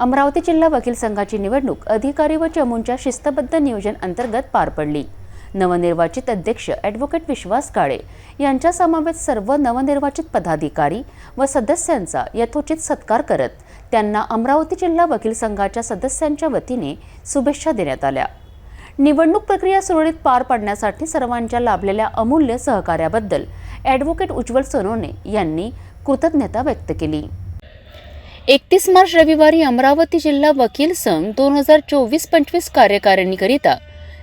अमरावती जिल्हा वकील संघाची निवडणूक अधिकारी व चमूंच्या शिस्तबद्ध नियोजन अंतर्गत पार पडली. नवनिर्वाचित अध्यक्ष ॲडव्होकेट विश्वास काळे यांच्या समवेत सर्व नवनिर्वाचित पदाधिकारी व सदस्यांचा यथोचित सत्कार करत त्यांना अमरावती जिल्हा वकील संघाच्या सदस्यांच्या वतीने शुभेच्छा देण्यात आल्या. निवडणूक प्रक्रिया सुरळीत पार पाडण्यासाठी सर्वांच्या लाभलेल्या अमूल्य सहकार्याबद्दल ॲडव्होकेट उज्ज्वल सोनवणे यांनी कृतज्ञता व्यक्त केली. एकतीस मार्च रविवारी अमरावती जिल्हा वकील संघ दोन हजार चोवीस पंचवीस कार्यकारिणीकरिता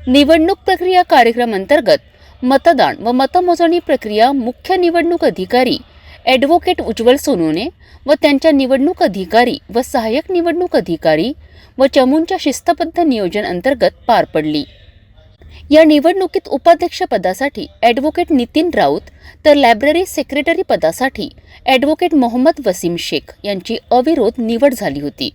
निवडणूक प्रक्रिया कार्यक्रम अंतर्गत मतदान व मतमोजणी प्रक्रिया मुख्य निवडणूक अधिकारी ॲडव्होकेट उज्ज्वल सोनोने व त्यांच्या निवडणूक अधिकारी व सहाय्यक निवडणूक अधिकारी व चमूंच्या शिस्तबद्ध नियोजन अंतर्गत पार पडली. या निवडणुकीत उपाध्यक्षपदासाठी ॲडव्होकेट नितीन राऊत तर लायब्ररी सेक्रेटरी पदासाठी ॲडव्होकेट मोहम्मद वसीम शेख यांची अविरोध निवड झाली होती.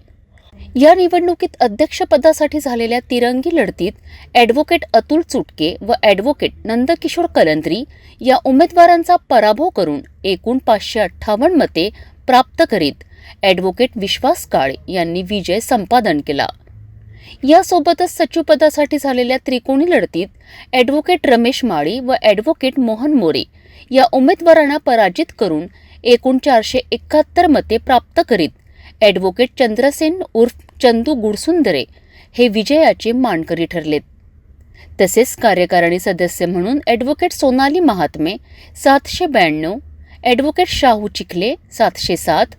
या निवडणुकीत अध्यक्षपदासाठी झालेल्या तिरंगी लढतीत ॲडव्होकेट अतुल चुटके व ॲडव्होकेट नंदकिशोर कलंत्री या उमेदवारांचा पराभव करून एकूण पाचशे अठ्ठावन्न मते प्राप्त करीत ॲडव्होकेट विश्वास काळे यांनी विजय संपादन केला. यासोबतच सचिवपदासाठी झालेल्या त्रिकोणी लढतीत ॲडव्होकेट रमेश माळी व ॲडव्होकेट मोहन मोरे या उमेदवारांना पराजित करून एकूण चारशे एकाहत्तर मते प्राप्त करीत ॲडव्होकेट चंद्रसेन उर्फ चंदू गुडसुंदरे हे विजयाचे मानकरी ठरलेत. तसेच कार्यकारिणी सदस्य म्हणून ॲडव्होकेट सोनाली महात्मे सातशे ब्याण्णव ॲडव्होकेट शाहू चिखले सातशे सात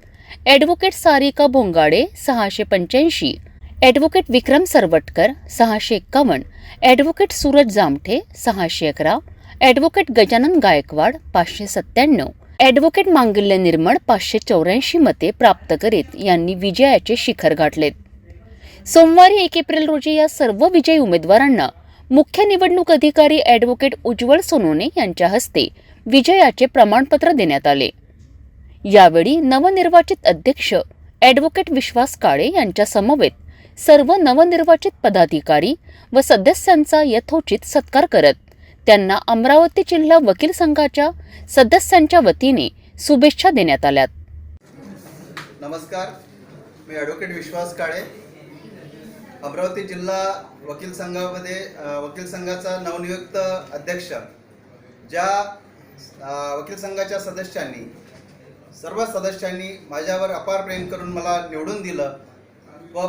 ॲडव्होकेट सारिका भोंगाडे सहाशे पंच्याऐंशी ॲडव्होकेट विक्रम सरवटकर सहाशे एक्कावन्न. ॲडव्होकेट सूरज जामठे सहाशे अकरा. ॲडव्होकेट गजानन गायकवाड पाचशे सत्त्याण्णव. ॲडव्होकेट मांगल्य निर्मळ पाचशे चौऱ्याऐंशी मते प्राप्त करीत यांनी विजयाचे शिखर गाठलेत. सोमवारी एक एप्रिल रोजी या सर्व विजयी उमेदवारांना मुख्य निवडणूक अधिकारी ॲडव्होकेट उज्ज्वल सोनोने यांच्या हस्ते विजयाचे प्रमाणपत्र देण्यात आले. यावेळी नवनिर्वाचित अध्यक्ष ॲडव्होकेट विश्वास काळे यांच्या समवेत सर्व नवनिर्वाचित पदाधिकारी व सदस्यांचा यथोचित सत्कार करत त्यांना अमरावती जिल्हा वकील संघाच्या सदस्यांच्या वतीने शुभेच्छा देण्यात आल्यात. नमस्कार मी ॲडव्होकेट विश्वास काळे. अमरावती जिल्हा वकील संघामध्ये वकील संघाचा नवनियुक्त अध्यक्ष ज्या वकील संघाच्या सदस्यांनी सर्व सदस्यांनी माझ्यावर अपार प्रेम करून मला निवडून दिलं व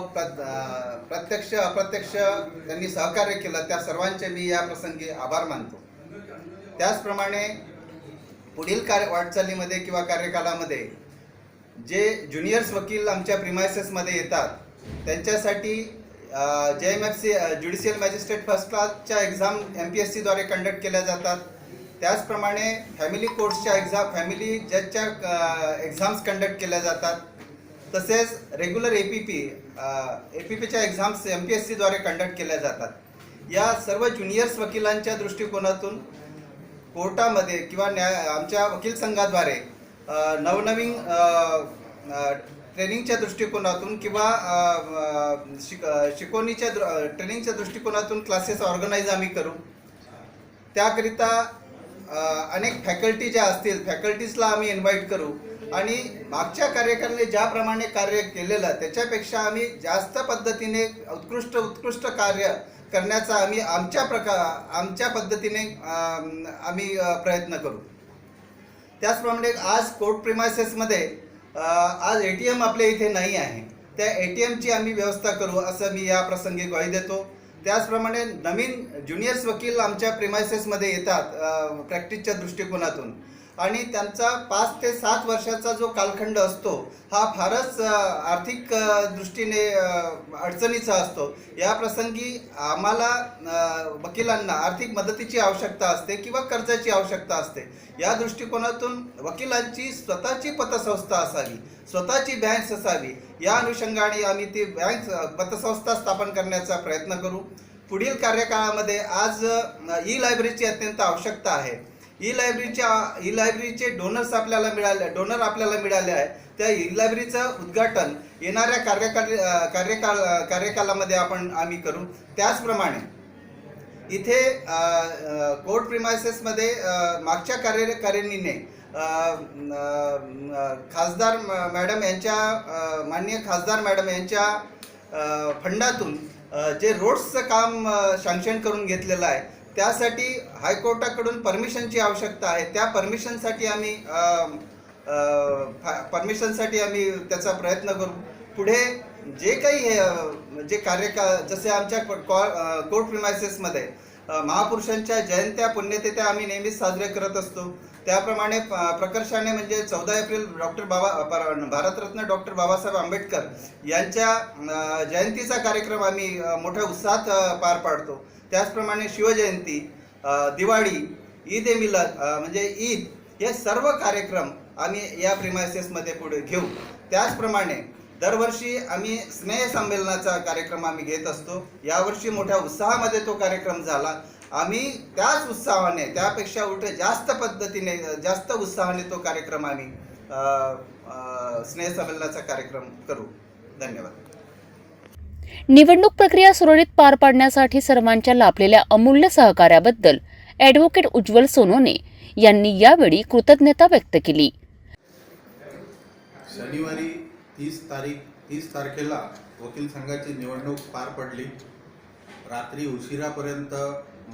प्रत्यक्ष अप्रत्यक्ष त्यांनी सहकार्य केलं त्या सर्वांचे मी या प्रसंगी आभार मानतो. त्याचप्रमाणे पुढील कार्य वाटचालीमध्ये किंवा कार्यकालामध्ये जे ज्युनियर्स वकील आमच्या प्रिमायसेसमध्ये येतात त्यांच्यासाठी जे M F C judicial magistrate first क्लासच्या एक्झाम एम पी एस सीद्वारे कंडक्ट केल्या जातात. त्याचप्रमाणे फॅमिली कोर्ट्सच्या एक्झाम फॅमिली जजच्या एक्झाम्स कंडक्ट केल्या जातात. तसेच regular A P P A P पीच्या एक्झाम्स एम पी एस सीद्वारे कंडक्ट केल्या जातात. या सर्व ज्युनियर्स वकिलांच्या दृष्टिकोनातून कोर्टामध्ये किंवा न्याय आमच्या वकील संघाद्वारे नवनवीन ट्रेनिंगच्या दृष्टिकोनातून किंवा शिक शिकवणीच्या दृ- ट्रेनिंगच्या दृष्टिकोनातून क्लासेस ऑर्गनाईज आम्ही करू. त्याकरिता अनेक फॅकल्टी ज्या असतील फॅकल्टीजला आम्ही इन्व्हाइट करू. आणि मागच्या कार्यकारिणी ज्याप्रमाणे कार्य केलेलं त्याच्यापेक्षा आम्ही जास्त पद्धतीने उत्कृष्ट उत्कृष्ट कार्य करण्याचा आम्ही आमच्या प्रका आमच्या पद्धतीने आम्ही प्रयत्न करू. त्याचप्रमाणे आज कोर्ट प्रिमायसेसमध्ये आज ए टी एम आपल्या इथे नाही आहे. त्या ए टी एमची आम्ही व्यवस्था करू असं मी या प्रसंगी ग्वाही देतो. त्याचप्रमाणे नवीन ज्युनियर्स वकील आमच्या प्रिमायसेसमध्ये येतात प्रॅक्टिसच्या दृष्टिकोनातून. आणि त्यांचा पाच ते सात वर्षाचा जो कालखंड असतो हा फारच आर्थिक दृष्टीने अडचणीचा असतो. या प्रसंगी आम्हाला वकिलांना आर्थिक मदतीची आवश्यकता असते किंवा कर्जाची आवश्यकता असते. या दृष्टिकोनातून वकिलांची स्वतःची पतसंस्था असावी स्वतःची बँक असावी. या अनुषंगाने आम्ही ती बँक पतसंस्था स्थापन करण्याचा प्रयत्न करू. पुढील कार्यकाळामध्ये आज ई लायब्ररीची अत्यंत आवश्यकता आहे. ई लायब्ररीच्या ई लायब्ररीचे डोनर्स आपल्याला मिळाले डोनर आपल्याला मिळाले आहे. त्या ई लायब्ररीचं उद्घाटन येणाऱ्या कार्यकाल कार्यकाळ कार्यकालामध्ये आपण आम्ही करू. त्याचप्रमाणे इथे कोर्ट प्रिमायसेसमध्ये मागच्या कार्यकारिणीने खासदार म- मॅडम यांच्या माननीय खासदार मॅडम यांच्या फंडातून जे रोड्सचं काम सँक्शन करून घेतलेलं आहे त्यासाठी हायकोर्टाकडून परमिशनची आवश्यकता आहे. त्या परमिशनसाठी आम्ही परमिशनसाठी आम्ही त्याचा प्रयत्न करू. पुढे जे काही हे, जे कार्यका जसे आमच्या कोर्ट प्रिमायसेसमध्ये महापुरुषांच्या जयंत्या पुण्यतिथ्या आम्ही नेहमीच साजरे करत असतो. त्याप्रमाणे प्रकर्षाने म्हणजे चौदा एप्रिल डॉक्टर बाबा पर- भारतरत्न डॉक्टर बाबासाहेब आंबेडकर यांच्या जयंतीचा कार्यक्रम आम्ही मोठ्या उत्साहात पार पाडतो. त्याचप्रमाणे शिवजयंती दिवाळी ईद ए मिलद म्हणजे ईद हे सर्व कार्यक्रम आम्ही या प्रिमायसेसमध्ये पुढे घेऊ. त्याचप्रमाणे दरवर्षी आम्ही स्नेहसंमेलनाचा कार्यक्रम आम्ही घेत असतो. यावर्षी मोठ्या उत्साहामध्ये तो कार्यक्रम झाला. आम्ही त्याच उत्साहाने त्यापेक्षा उलट जास्त पद्धतीने जास्त उत्साहाने तो कार्यक्रम आम्ही स्नेहसंमेलनाचा कार्यक्रम करू. धन्यवाद. निवडणूक प्रक्रिया सुरळीत पार पाडण्यासाठी सर्वांच्या लाभलेल्या अमूल्य सहकार्याबद्दल ॲडव्होकेट उज्ज्वल सोनोने यांनी यावेळी कृतज्ञता व्यक्त केली. शनिवारी तीस तारीख तीस तारखेला वकील संघाची निवडणूक पार पडली. रात्री उशिरापर्यंत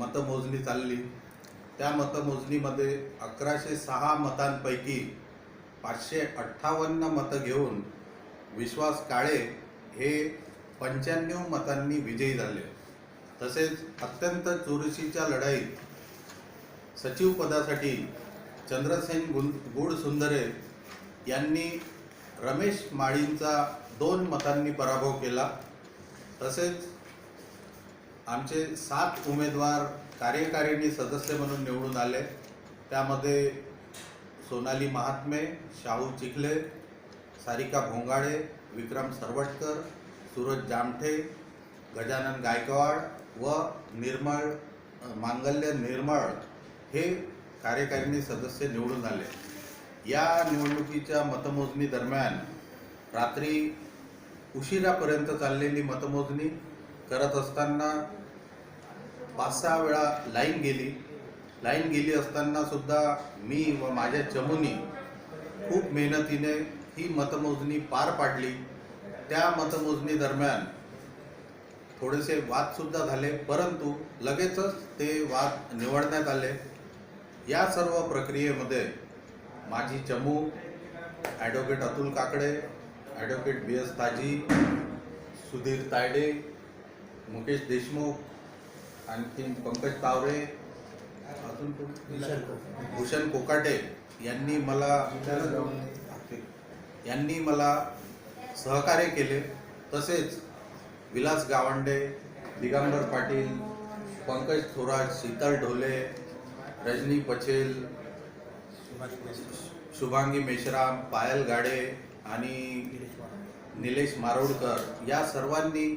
मतमोजणी चालली. त्या मतमोजणीमध्ये अकराशे सहा मतांपैकी पाचशे अठ्ठावन्न मतं घेऊन विश्वास काळे हे पंच्याण्णव मतांनी विजयी झाले. तसेच अत्यंत चुरशीच्या लढाईत सचिवपदासाठी चंद्रसेन गुण गुडसुंदरे यांनी रमेश माळींचा दोन मतांनी पराभव केला. तसेच आमचे सात उमेदवार कार्यकारिणी सदस्य म्हणून निवडून आले. त्यामध्ये सोनाली महात्मे शाहू चिखले सारिका भोंगाडे विक्रम सरवटकर सूरज जामठे गजानन गायकवाड व निर्मळ मांगल्य निर्मळ हे कार्यकारिणी सदस्य निवडून आले. या निवडणुकीच्या मतमोजणी दरम्यान रात्री उशिरापर्यंत चाललेली मतमोजणी करत असताना पाच सहा वेळा लाईन गेली. लाईन गेली असताना सुद्धा मी व माझ्या चमूनी खूप मेहनतीने ही मतमोजणी पार पाडली. त्या मतमोजणी दरम्यान थोडेसे वादसुद्धा झाले परंतु लगेचच ते वाद निवडण्यात आले. या सर्व प्रक्रियेमध्ये माझी चमू advocate Atul Kakade advocate B S Taji Sudhir Tayde Mukesh Deshmukh आणखीन पंकज तावरे अजून? भूषण कोकाटे. यांनी मला यांनी मला सहकार्य केले. तसेच विलास गावंडे दिगंबर पाटील पंकज थोरात शीतल ढोले रजनी पचेल शुभांगी मेश्राम पायल गाडे आणि निलेश मारोडकर या सर्वांनी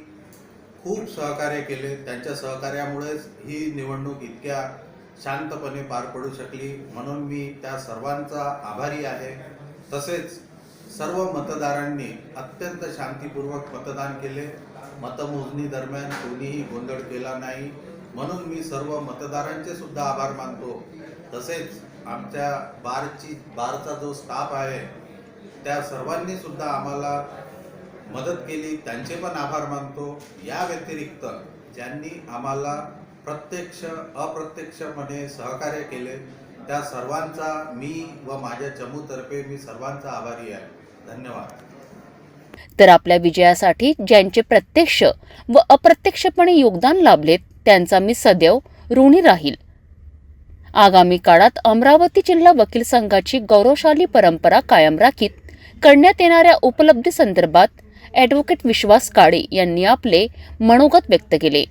खूप सहकार्य केले. त्यांच्या सहकार्यामुळेच ही निवडणूक इतक्या शांतपणे पार पडू शकली. म्हणून मी त्या सर्वांचा आभारी आहे. तसेच सर्व मतदारांनी अत्यंत शांतीपूर्वक मतदान केले. मतमोजणी दरम्यान कोणीही गोंधळ केला नाही. म्हणून मी सर्व मतदारांचे सुद्धा आभार मानतो. तसेच आमच्या बारची बारचा जो स्टाफ आहे त्या सर्वांनी सुद्धा आम्हाला मदत केली. त्यांचे पण आभार मानतो. या व्यतिरिक्त ज्यांनी आम्हाला प्रत्यक्ष अप्रत्यक्षपणे सहकार्य केले त्या सर्वांचा मी व माझ्या चमूतर्फे मी सर्वांचा आभारी आहे. धन्यवाद. तर आपल्या विजयासाठी ज्यांचे प्रत्यक्ष व अप्रत्यक्षपणे योगदान लाभलेत त्यांचा मी सदैव ऋणी राहील. आगामी काळात अमरावती जिल्हा वकील संघाची गौरवशाली परंपरा कायम राखीत करण्यात येणाऱ्या उपलब्धी संदर्भात ॲडव्होकेट विश्वास काळे यांनी आपले मनोगत व्यक्त केले.